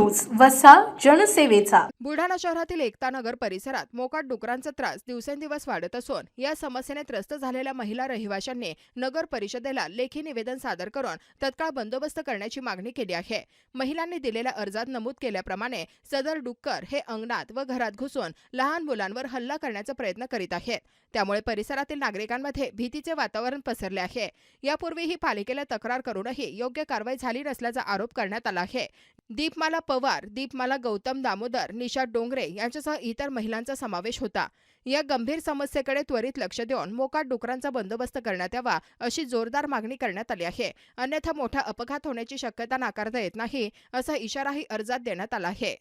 News वसा जनसेवेचा. बुलढाणा शहरातील एकता नगर परिसरात मोकाट डुकरांचा त्रास दिवसेंदिवस वाढत असून या समस्येने त्रस्त झालेल्या महिला रहिवाशांनी नगर परिषदेला लेखी निवेदन सादर करून तत्काळ बंदोबस्त करण्याची मागणी केली आहे. महिलांनी दिलेल्या अर्जात नमूद केल्याप्रमाणे सदर डुक्कर हे अंगणात व घरात घुसून लहान मुलांवर हल्ला करण्याचा प्रयत्न करीत आहेत. त्यामुळे परिसरातील नागरिकांमध्ये भीतीचे वातावरण पसरले आहे. यापूर्वीही पालिकेला तक्रार करूनही योग्य कारवाई झाली नसल्याचा आरोप करण्यात आला आहे. दीपमाला पवार दीपमाला गौतम दामोदर निशा डोंगरे यांच्यासह इतर महिलांचा समावेश होता. या गंभीर समस्येकडे त्वरित लक्ष देऊन मोकाट डुकरांचा बंदोबस्त करण्यात यावा अशी जोरदार मागणी करण्यात आली आहे. अन्यथा मोठा अपघात होण्याची शक्यता नाकारता येत नाही असा इशाराही अर्जात देण्यात आला आहे.